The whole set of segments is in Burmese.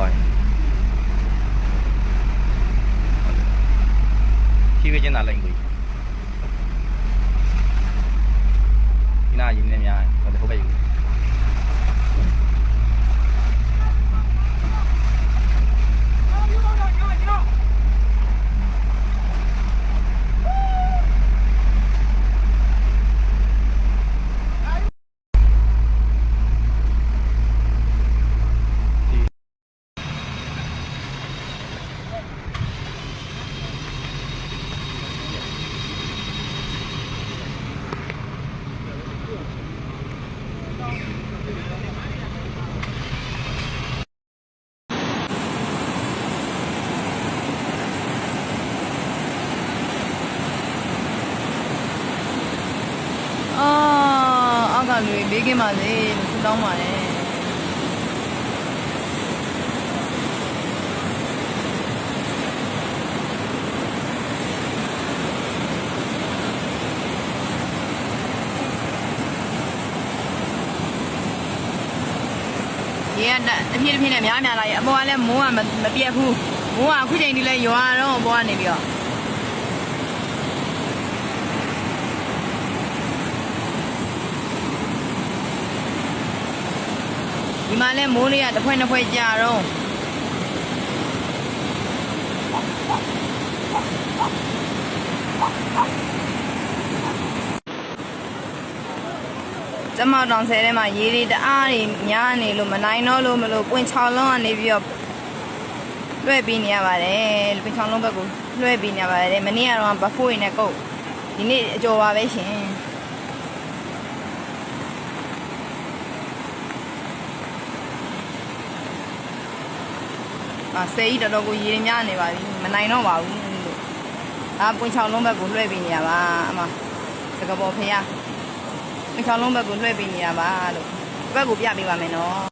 ပါဖြည်းဖြည်းချင်းသာလိုက်ကိုဒီနာရင်းနေများဟိုဘက်ပဲယူအော် အောက်ကလူတွေဘေးကင်းပါစေလို့ဆုတောင်းပါတယ်ရေကတဖြည်းဖြည်းနဲ့များများလာရေအပေါ်ကလည်းမိုးကမပြတ်ဘူးမိုးကအခုချိန်ဒီလဲရွာတော့အပေါ်ကနေပြီးတော့ ဒီမှာလဲမိုးလေးကတစ်ဖွဲနှစ်ဖွဲကြာတော့ကျမတောင်ဆဲထဲမှာရေတွေတအားတွေများနေလို့မနိုင်တော့လို့မလို့ပွင့်ချောင်းလုံးကနေပြီးတော့လွှဲပြီးနေရပါတယ်ပွင့်ချောင်းလုံးဘက်ကိုလွှဲပြီးနေရပါတယ်မနေ့ကတော့ဘဖိုးရင်းနဲ့ကုတ်ဒီနေ့အကျော်ပါပဲရှင် ဆယ်ကြီးတော်တော်ကိုရေရင်းများနေပါပြီမနိုင်တော့ပါဘူးလို့အာပွင့်ချောင်းလုံးဘက်ကိုလွှဲပေးနေရပါအမစကပေါ်ဖေးရပွင့်ချောင်းလုံးဘက်ကိုလွှဲပေးနေရပါလို့ဘက်ကိုပြပေးပါမယ်နော်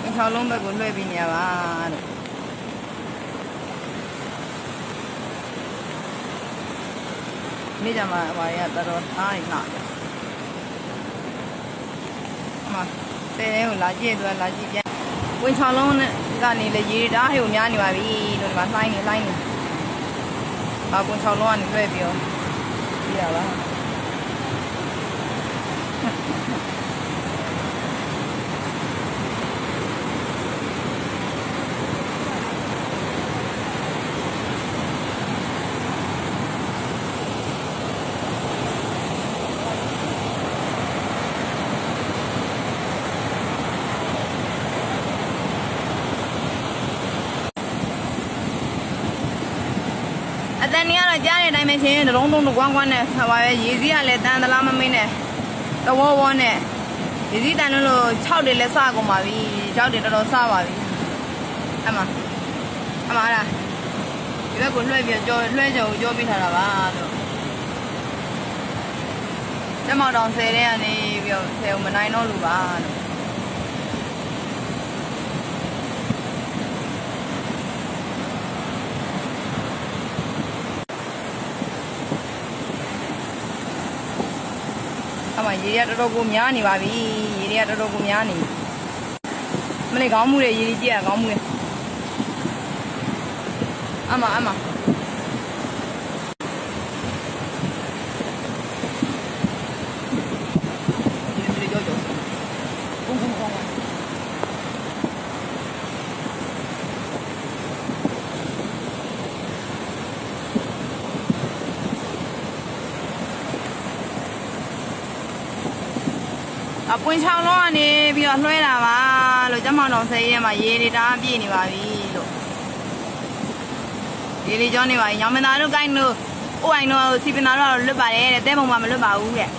ပွင့်ချောင်းလုံးဘက်ကိုလွှဲပေးနေရပါလို့နေ့ကြမှာဘာရတော်တော်အားရလာတယ်အမဆယ်တဲ့ကိုလာကြည့်တော့လာကြည့်ပြန် ဝင်ချောင်းလုံးနဲ့ကနေလေရေတားဟိုများနေပါပြီလို့ဒီမှာလှိုင်းနေလှိုင်းနေအာဝင်ချောင်းလုံးကနေလွှဲပြီးတော့ပြရပါ အတန်ကြီးကတော့ကြားတဲ့အတိုင်းပဲရှင်တလုံးတုံးတကွမ်းကွမ်းနဲ့ဟပါပဲရေစည်းကလည်းတန်သလားမမင်းနဲ့တဝေါဝေါနဲ့ရေစည်းတန်လို့လို့6တွေလည်းစကုန်ပါပြီ6တွေတော်တော်စပါပြီအမအမအားလားဒီဘက်ကိုလွှဲပြီးကြောလွှဲကြုံကြောပြထားတာပါလို့ကျမောက်တောင်ဆယ်တဲ့ကနေပြီးတော့ဆယ်မနိုင်တော့လို့ပါလို့ မရေရတော်တော်ကိုများနေပါပြီရေရတော်တော်ကိုများနေမလေးကောင်းမှုတွေရေကြီးကြည့်ရကောင်းမှုတွေအမအမဒီလိုကြောကြောဘုံဘုံကောင်း အပွင့်ချောင်းလုံးကနေပြီးတော့လွှဲတာပါလို့ကျမတော်ဆယ်ရဲမှာရေတွေတအားပြည့်နေပါပြီလို့ရေတွေကြောနေပါပြီညောင်မသားတို့ကိုင်းတို့အိုအိုင်တို့စီပင်သားတို့ကတော့လွတ်ပါတယ်တဲ့တဲပုံမှမလွတ်ပါဘူးတဲ့